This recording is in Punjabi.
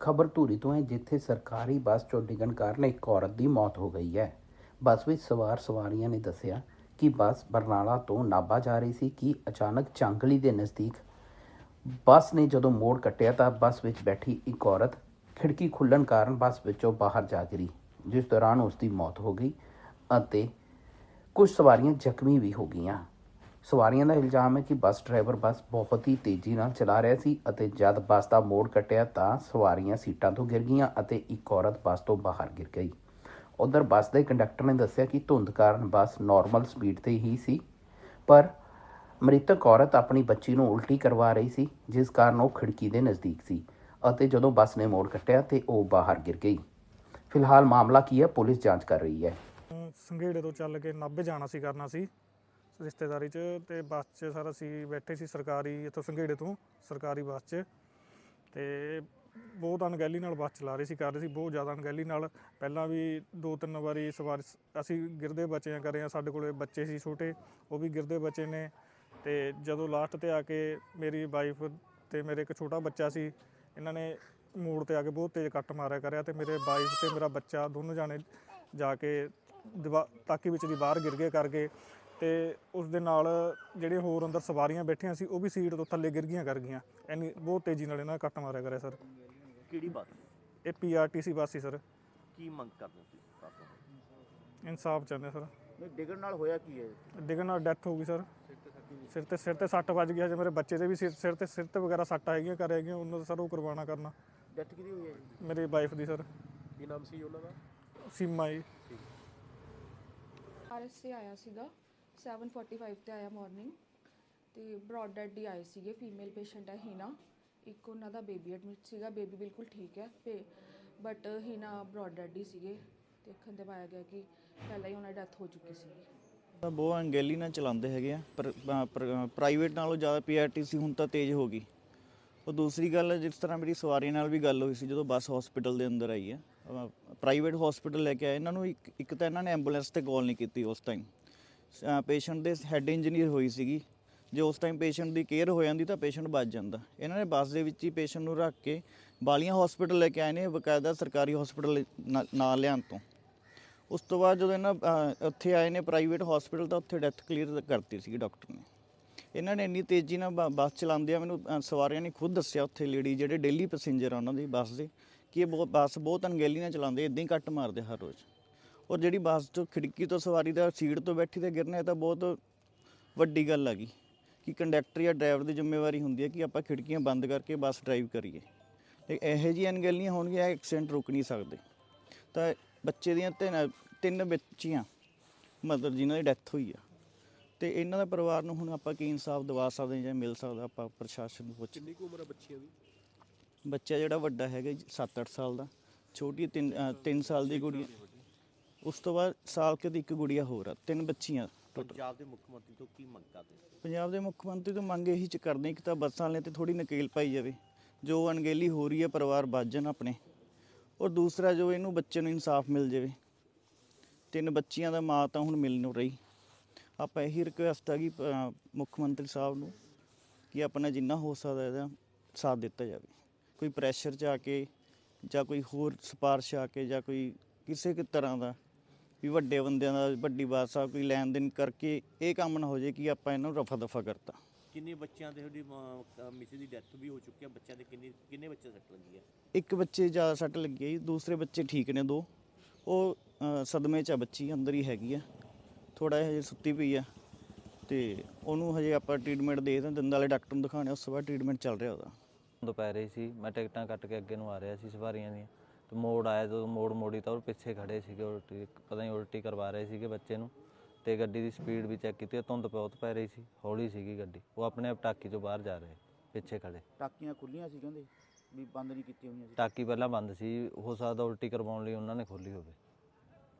ਖਬਰ ਧੂਰੀ ਤੋਂ ਹੈ, ਜਿੱਥੇ ਸਰਕਾਰੀ ਬੱਸ ਚੋਂ ਡਿੱਗਣ ਕਾਰਨ ਇੱਕ ਔਰਤ ਦੀ ਮੌਤ ਹੋ ਗਈ ਹੈ। ਬੱਸ ਵਿੱਚ ਸਵਾਰ ਸਵਾਰੀਆਂ ਨੇ ਦੱਸਿਆ ਕਿ ਬੱਸ ਬਰਨਾਲਾ ਤੋਂ ਨਾਭਾ ਜਾ ਰਹੀ ਸੀ ਕਿ ਅਚਾਨਕ ਚਾਂਗਲੀ ਦੇ ਨਜ਼ਦੀਕ ਬੱਸ ਨੇ ਜਦੋਂ ਮੋੜ ਕੱਟਿਆ ਤਾਂ ਬੱਸ ਵਿੱਚ ਬੈਠੀ ਇੱਕ ਔਰਤ ਖਿੜਕੀ ਖੁੱਲਣ ਕਾਰਨ ਬੱਸ ਵਿੱਚੋਂ ਬਾਹਰ ਜਾ ਗਿਰੀ, ਜਿਸ ਦੌਰਾਨ ਉਸ ਦੀ ਮੌਤ ਹੋ ਗਈ ਅਤੇ ਕੁਝ ਸਵਾਰੀਆਂ ਜ਼ਖਮੀ ਵੀ ਹੋ ਗਈਆਂ। ਸਵਾਰੀਆਂ ਦਾ ਇਲਜ਼ਾਮ ਹੈ ਕਿ ਬੱਸ ਡਰਾਈਵਰ ਬੱਸ ਬਹੁਤ ਹੀ ਤੇਜ਼ੀ ਨਾਲ ਚਲਾ ਰਿਹਾ ਸੀ ਅਤੇ ਜਦ ਬੱਸ ਦਾ ਮੋੜ ਕੱਟਿਆ ਤਾਂ ਸਵਾਰੀਆਂ ਸੀਟਾਂ ਤੋਂ ਗਿਰ ਗਈਆਂ ਅਤੇ ਇੱਕ ਔਰਤ ਬੱਸ ਤੋਂ ਬਾਹਰ ਗਿਰ ਗਈ। ਉਧਰ ਬੱਸ ਦੇ ਕੰਡਕਟਰ ਨੇ ਦੱਸਿਆ ਕਿ ਧੁੰਦ ਕਾਰਨ ਬੱਸ ਨਾਰਮਲ ਸਪੀਡ ਤੇ ਹੀ ਸੀ, ਪਰ ਮ੍ਰਿਤਕ ਔਰਤ ਆਪਣੀ ਬੱਚੀ ਨੂੰ ਉਲਟੀ ਕਰਵਾ ਰਹੀ ਸੀ, ਜਿਸ ਕਾਰਨ ਉਹ ਖਿੜਕੀ ਦੇ ਨਜ਼ਦੀਕ ਸੀ ਅਤੇ ਜਦੋਂ ਬੱਸ ਨੇ ਮੋੜ ਕੱਟਿਆ ਤੇ ਉਹ ਬਾਹਰ ਗਿਰ ਗਈ। ਫਿਲਹਾਲ ਮਾਮਲਾ ਕੀ ਹੈ ਪੁਲਿਸ ਜਾਂਚ ਕਰ ਰਹੀ ਹੈ। ਸੰਘੇੜੇ ਤੋਂ ਚੱਲ ਕੇ ਨਾਭੇ ਜਾਣਾ ਸੀ ਕਰਨਾ ਸੀ। ਰਿਸ਼ਤੇਦਾਰੀ 'ਚ ਤੇ ਬੱਸ 'ਚ ਸਰ ਅਸੀਂ ਬੈਠੇ ਸੀ ਸਰਕਾਰੀ, ਇੱਥੋਂ ਸੰਘੇੜੇ ਤੋਂ, ਸਰਕਾਰੀ ਬੱਸ 'ਚ। ਤੇ ਬਹੁਤ ਅਣਗਹਿਲੀ ਨਾਲ ਬੱਸ ਚਲਾ ਰਹੇ ਸੀ, ਕਰ ਰਹੇ ਸੀ, ਬਹੁਤ ਜ਼ਿਆਦਾ ਅਣਗਹਿਲੀ ਨਾਲ। ਪਹਿਲਾਂ ਵੀ ਦੋ ਤਿੰਨ ਵਾਰੀ ਸਵਾਰ ਅਸੀਂ ਗਿਰਦੇ ਬਚੇ ਆ ਕਰੇ ਆ, ਸਾਡੇ ਕੋਲੇ ਬੱਚੇ ਸੀ ਛੋਟੇ, ਉਹ ਵੀ ਗਿਰਦੇ ਬੱਚੇ ਨੇ। ਤੇ ਜਦੋਂ ਲਾਸਟ ਤੇ ਆ ਕੇ ਮੇਰੀ ਵਾਈਫ ਤੇ ਮੇਰੇ ਇੱਕ ਛੋਟਾ ਬੱਚਾ ਸੀ, ਇਹਨਾਂ ਨੇ ਮੋੜ ਤੇ ਆ ਕੇ ਬਹੁਤ ਤੇਜ਼ ਕੱਟ ਮਾਰਿਆ ਕਰਿਆ ਤੇ ਮੇਰੇ ਵਾਈਫ ਤੇ ਮੇਰਾ ਬੱਚਾ ਦੋਨੋਂ ਜਾਣੇ ਜਾ ਕੇ ਦੀਵਾ- ਤਾਕੀ ਵਿੱਚ ਦੀ ਬਾਹਰ ਗਿਰ ਗਏ ਕਰਕੇ। ਤੇ ਉਸ ਦੇ ਨਾਲ ਜਿਹੜੇ ਹੋਰ ਅੰਦਰ ਸਵਾਰੀਆਂ ਬੈਠੀਆਂ ਸੀ ਉਹ ਵੀ ਸੀਟ ਤੋਂ ਥੱਲੇ ਗਿਰ ਗਈਆਂ ਕਰ ਗਈਆਂ। ਇੰਨੀ ਬਹੁਤ ਤੇਜ਼ੀ ਨਾਲ ਇਹਨਾਂ ਨੇ ਕੱਟ ਮਾਰਿਆ ਕਰਿਆ ਸਰ। ਕਿਹੜੀ ਬਾਤ ਇਹ ਪੀਆਰਟੀਸੀ ਬੱਸ ਸੀ ਸਰ। ਕੀ ਮੰਗ ਕਰਦੇ ਸੀ ਇਨਸਾਫ ਚਾਹੁੰਦੇ ਸਰ। ਨਹੀਂ ਡਿੱਗਣ ਨਾਲ ਹੋਇਆ ਕੀ ਹੈ? ਡਿੱਗਣ ਨਾਲ ਡੈਥ ਹੋ ਗਈ ਸਰ। ਸਿਰ ਤੇ ਸਿਰ ਤੇ ਸੱਟ ਵੱਜ ਗਿਆ ਜੇ ਮੇਰੇ ਬੱਚੇ ਦੇ ਵੀ ਸਿਰ ਸਿਰ ਤੇ ਸਿਰ ਤੇ ਵਗੈਰਾ ਸੱਟ ਹੈਗੀਆਂ ਕਰ ਹੈਗੀਆਂ ਉਹਨਾਂ ਦਾ ਸਰ ਉਹ ਕਰਵਾਉਣਾ ਕਰਨਾ। ਡੈਥ ਕਿਹਦੀ ਹੋਈ ਹੈ ਜੀ? ਮੇਰੇ ਵਾਈਫ ਦੀ ਸਰ। ਕੀ ਨਾਮ ਸੀ ਉਹਨਾਂ ਦਾ? ਸੀਮਾ ਜੀ। ਆਰਐਸ ਸੇ ਆਇਆ ਸੀਗਾ। 7:45 ਤੇ ਆਇਆ ਮਾਰਨਿੰਗ ਤੇ ਬ੍ਰੌਡ ਡੈਡ ਦੀ ਆਏ ਸੀਗੇ ਫੀਮੇਲ ਪੇਸ਼ੈਂਟ ਹੈ ਹੀਨਾ। ਇੱਕ ਉਹਨਾਂ ਦਾ ਬੇਬੀ ਐਡਮਿਟ ਸੀਗਾ ਬੇਬੀ ਬਿਲਕੁਲ ਠੀਕ ਹੈ, ਤੇ ਬਟ ਹੀਨਾ ਬ੍ਰੌਡ ਡੈਡ ਹੀ ਸੀਗੇ। ਦੇਖਣ ਤੇ ਪਾਇਆ ਗਿਆ ਕਿ ਪਹਿਲਾਂ ਹੀ ਉਹਨਾਂ ਦੀ ਡੈਥ ਹੋ ਚੁੱਕੀ ਸੀਗੀ ਤਾਂ ਬਹੁਤ ਅੰਗੇਲੀ ਨਾਲ ਚਲਾਉਂਦੇ ਹੈਗੇ ਆ, ਪਰ ਪ੍ਰਾਈਵੇਟ ਨਾਲੋਂ ਜ਼ਿਆਦਾ ਪੀਆਰਟੀਸੀ ਹੁਣ ਤਾਂ ਤੇਜ਼ ਹੋ ਗਈ। ਉਹ ਦੂਸਰੀ ਗੱਲ ਜਿਸ ਤਰ੍ਹਾਂ ਮੇਰੀ ਸਵਾਰੀ ਨਾਲ ਵੀ ਗੱਲ ਹੋਈ ਸੀ, ਜਦੋਂ ਬੱਸ ਹਸਪੀਟਲ ਦੇ ਅੰਦਰ ਆਈ ਹੈ। ਪ੍ਰਾਈਵੇਟ ਹਸਪੀਟਲ ਲੈ ਕੇ ਆਏ। ਇਹਨਾਂ ਨੂੰ ਇੱਕ ਇੱਕ ਤਾਂ ਇਹਨਾਂ ਨੇ ਐਂਬੂਲੈਂਸ ਤੇ ਕਾਲ ਨਹੀਂ ਕੀਤੀ ਉਸ ਟਾਈਮ ਪੇਸ਼ੈਂਟ ਦੇ ਹੈੱਡ ਇੰਜੀਨੀਅਰ ਹੋਈ ਸੀਗੀ ਜੇ ਉਸ ਟਾਈਮ ਪੇਸ਼ੈਂਟ ਦੀ ਕੇਅਰ ਹੋ ਜਾਂਦੀ ਤਾਂ ਪੇਸ਼ੈਂਟ ਬਚ ਜਾਂਦਾ। ਇਹਨਾਂ ਨੇ ਬੱਸ ਦੇ ਵਿੱਚ ਹੀ ਪੇਸ਼ੈਂਟ ਨੂੰ ਰੱਖ ਕੇ ਬਾਲੀਆਂ ਹਸਪੀਟਲ ਲੈ ਕੇ ਆਏ ਨੇ ਬਕਾਇਦਾ ਸਰਕਾਰੀ ਹਸਪੀਟਲ ਨਾਲ ਲਿਆਉਣ ਤੋਂ। ਉਸ ਤੋਂ ਬਾਅਦ ਜਦੋਂ ਇਹਨਾਂ ਉੱਥੇ ਆਏ ਨੇ ਪ੍ਰਾਈਵੇਟ ਹਸਪੀਟਲ ਤਾਂ ਉੱਥੇ ਡੈਥ ਕਲੀਅਰ ਕਰਤੀ ਸੀ ਡਾਕਟਰ ਨੇ। ਇਹਨਾਂ ਨੇ ਇੰਨੀ ਤੇਜ਼ੀ ਨਾਲ ਬ- ਬੱਸ ਚਲਾਉਂਦੇ ਆ ਮੈਨੂੰ ਅਹ, ਸਵਾਰੀਆਂ ਨੇ ਖੁਦ ਦੱਸਿਆ ਉੱਥੇ ਲੇਡੀ ਜਿਹੜੇ ਡੇਲੀ ਪੈਸੇਂਜਰ ਆ ਉਹਨਾਂ ਦੀ ਬੱਸ ਦੇ ਕਿ ਇਹ ਬਹੁਤ ਬੱਸ ਬਹੁਤ ਅਣਗਹਿਲੀ ਨਾਲ ਚਲਾਉਂਦੇ ਇਦਾਂ ਹੀ ਕੱਟ ਮਾਰਦੇ ਹਰ ਰੋਜ਼। ਔਰ ਜਿਹੜੀ ਬੱਸ ਤੋਂ ਖਿੜਕੀ ਤੋਂ ਸਵਾਰੀ ਦਾ ਸੀਟ ਤੋਂ ਬੈਠੀ ਤੇ ਗਿਰਨਾ ਇਹ ਤਾਂ ਬਹੁਤ ਵੱਡੀ ਗੱਲ ਆ ਗਈ ਕਿ ਕੰਡਕਟਰ ਜਾਂ ਡਰਾਈਵਰ ਦੀ ਜ਼ਿੰਮੇਵਾਰੀ ਹੁੰਦੀ ਹੈ ਕਿ ਆਪਾਂ ਖਿੜਕੀਆਂ ਬੰਦ ਕਰਕੇ ਬੱਸ ਡਰਾਈਵ ਕਰੀਏ। ਤੇ ਇਹੋ ਜਿਹੀਆਂ ਅਣਗਹਿਲੀਆਂ ਹੋਣਗੀਆਂ ਐਕਸੀਡੈਂਟ ਰੁਕ ਨਹੀਂ ਸਕਦੇ। ਤਾਂ ਬੱਚੇ ਦੀਆਂ ਤਿੰਨ ਤਿੰਨ ਬੱਚੀਆਂ ਮਤਲਬ ਜਿਨ੍ਹਾਂ ਦੀ ਡੈਥ ਹੋਈ ਆ ਤੇ ਇਹਨਾਂ ਦਾ ਪਰਿਵਾਰ ਨੂੰ ਹੁਣ ਆਪਾਂ ਕੀ ਇਨਸਾਫ ਦਿਵਾ ਸਕਦੇ ਜਾਂ ਮਿਲ ਸਕਦਾ ਆਪਾਂ ਪ੍ਰਸ਼ਾਸਨ ਨੂੰ ਪੁੱਛ। ਕਿੰਨੀ ਕੁ ਉਮਰ ਹੈ ਬੱਚਿਆਂ ਦੀ? ਬੱਚਾ ਜਿਹੜਾ ਵੱਡਾ ਹੈਗਾ 7-8 ਸਾਲ ਦਾ ਛੋਟੀ 3 3 ਸਾਲ ਦੀ ਕੁੜੀ ਉਸ ਤੋਂ ਬਾਅਦ ਸਾਲ ਕੇ ਦੀ ਇੱਕ ਗੁੜੀਆ ਹੋਰ ਆ ਤਿੰਨ ਬੱਚੀਆਂ ਟੋਟਲ ਪੰਜਾਬ ਦੇ ਮੁੱਖ ਮੰਤਰੀ ਤੋਂ ਕੀ ਮੰਗ ਕਰਦੇ ਪੰਜਾਬ ਦੇ ਮੁੱਖ ਮੰਤਰੀ ਤੋਂ ਮੰਗ ਇਹੀ ਚ ਕਰਦੇ ਹਾਂ ਕਿ ਤਾਂ ਬੱਸਾਂ ਵਾਲਿਆਂ ਤੇ ਥੋੜੀ ਨਕੇਲ ਪਾਈ ਜਾਵੇ। ਜੋ ਅਣਗਹਿਲੀ ਹੋ ਰਹੀ ਹੈ ਪਰਿਵਾਰ ਬਚ ਜਾਣ ਆਪਣੇ। ਔਰ ਦੂਸਰਾ ਜੋ ਇਹਨੂੰ ਬੱਚੇ ਨੂੰ ਇਨਸਾਫ ਮਿਲ ਜਾਵੇ। ਤਿੰਨ ਬੱਚੀਆਂ ਦਾ ਮਾਂ ਤਾਂ ਹੁਣ ਮਿਲ ਨਹੀਂ ਰਹੀ। ਆਪਾਂ ਇਹੀ ਰਿਕੁਐਸਟ ਆ ਕਿ ਅ, ਮੁੱਖ ਮੰਤਰੀ ਸਾਹਿਬ ਨੂੰ ਕਿ ਆਪਣਾ ਜਿੰਨਾ ਹੋ ਸਕਦਾ ਇਹਦਾ ਸਾਥ ਦਿੱਤਾ ਜਾਵੇ। ਕੋਈ ਪ੍ਰੈਸ਼ਰ ਚ ਆ ਕੇ ਜਾਂ ਕੋਈ ਹੋਰ ਸਿਫਾਰਿਸ਼ ਆ ਕੇ ਜਾਂ ਕੋਈ ਕਿਸੇ ਕਿ ਤਰ੍ਹਾਂ ਦਾ ਵੀ ਵੱਡੇ ਬੰਦਿਆਂ ਦਾ ਵੱਡੀ ਬਾਦਸ਼ਾਹ ਕੋਈ ਲੈਣ ਦੇਣ ਕਰਕੇ ਇਹ ਕੰਮ ਨਾ ਹੋ ਜੇ ਕਿ ਆਪਾਂ ਇਹਨਾਂ ਨੂੰ ਰਫਾ ਦਫਾ ਕਰਤਾ। ਕਿੰਨੇ ਬੱਚਿਆਂ ਦੇ ਤੁਹਾਡੀ ਮਿਸੇ ਦੀ ਡੈਥ ਵੀ ਹੋ ਚੁੱਕੀ ਹੈ ਬੱਚਿਆਂ ਦੇ ਕਿੰਨੇ ਕਿੰਨੇ ਬੱਚੇ ਸੱਟ ਲੱਗੀ ਹੈ ਇੱਕ ਬੱਚੇ ਜ਼ਿਆਦਾ ਸੱਟ ਲੱਗੀ ਹੈ ਜੀ ਦੂਸਰੇ ਬੱਚੇ ਠੀਕ ਨੇ ਦੋ। ਉਹ ਸਦਮੇ 'ਚ ਆ ਬੱਚੀ ਅੰਦਰ ਹੀ ਹੈਗੀ ਆ। ਥੋੜਾ ਜਿਹਾ ਹਜੇ ਸੁੱਤੀ ਪਈ ਆ। ਤੇ ਉਹਨੂੰ ਹਜੇ ਆਪਾਂ ਟ੍ਰੀਟਮੈਂਟ ਦੇ ਦਿੰਦੇ ਦੰਦਾਂ ਵਾਲੇ ਡਾਕਟਰ ਨੂੰ ਦਿਖਾਣੇ ਉਸ ਤੋਂ ਬਾਅਦ ਟ੍ਰੀਟਮੈਂਟ ਚੱਲ ਰਿਹਾ ਉਹਦਾ। ਦੁਪਹਿਰੇ ਸੀ ਮੈਂ ਟਿਕਟਾਂ ਕੱਟ ਕੇ ਅੱਗੇ ਨੂੰ ਆ ਰਿਹਾ ਸੀ ਸਵਾਰੀਆਂ ਦੀਆਂ। ਤੇ ਮੋੜ ਆਇਆ ਜਦੋਂ ਮੋੜ ਮੋੜੀ ਤਾਂ ਉਹ ਪਿੱਛੇ ਖੜੇ ਸੀਗੇ ਉਲਟੀ ਪਤਾ ਨਹੀਂ ਉਲਟੀ ਕਰਵਾ ਰਹੇ ਸੀਗੇ ਬੱਚੇ ਨੂੰ ਤੇ ਗੱਡੀ ਦੀ ਸਪੀਡ ਵੀ ਚੈੱਕ ਕੀਤੀ ਧੁੰਦ ਬਹੁਤ ਪੈ ਰਹੀ ਸੀ ਹੌਲੀ ਸੀਗੀ ਗੱਡੀ ਉਹ ਆਪਣੇ ਆਪ ਟਾਕੀ ਤੋਂ ਬਾਹਰ ਜਾ ਰਹੇ ਪਿੱਛੇ ਖੜੇ। ਟਾਕੀਆਂ ਖੁੱਲੀਆਂ ਸੀ ਕਹਿੰਦੇ ਵੀ ਬੰਦ ਨਹੀਂ ਕੀਤੀਆਂ ਹੋਈਆਂ ਸੀ। ਟਾਕੀ ਪਹਿਲਾਂ ਬੰਦ ਸੀ ਹੋ ਸਕਦਾ ਉਲਟੀ ਕਰਵਾਉਣ ਲਈ ਉਹਨਾਂ ਨੇ ਖੋਲੀ ਹੋਵੇ।